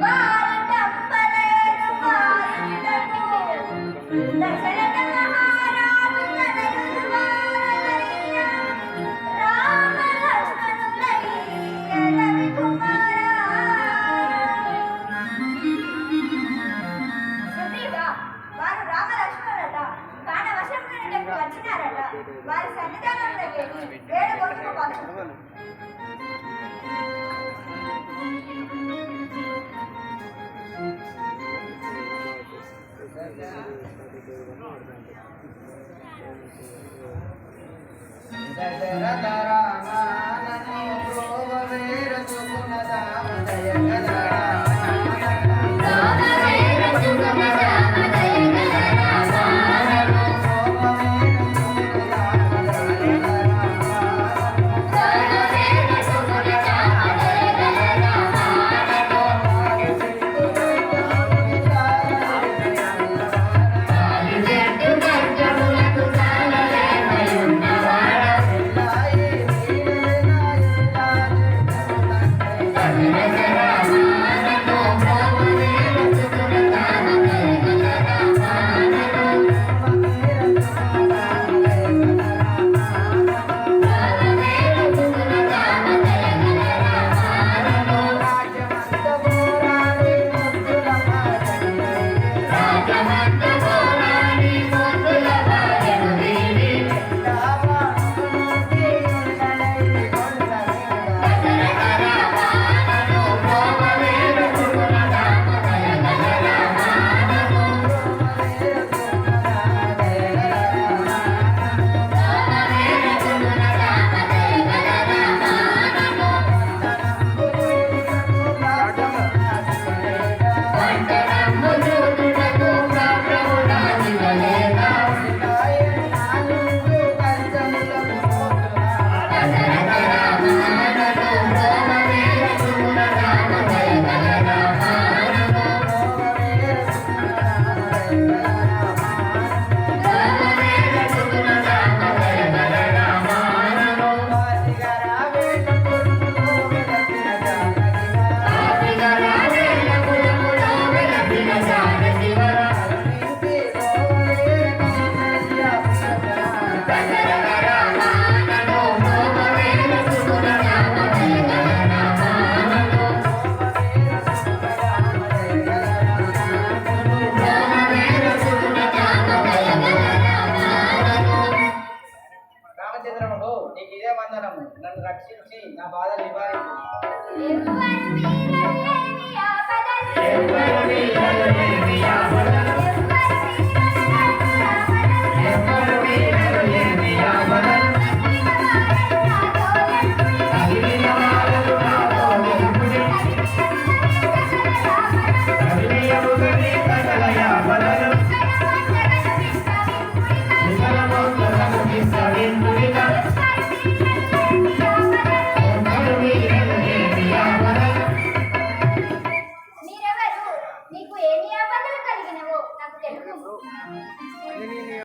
Bye. Dasharatha రామానను గోవేరచుకున్న దామదయ నన్ను రక్షించి నా బాధ నివారించు.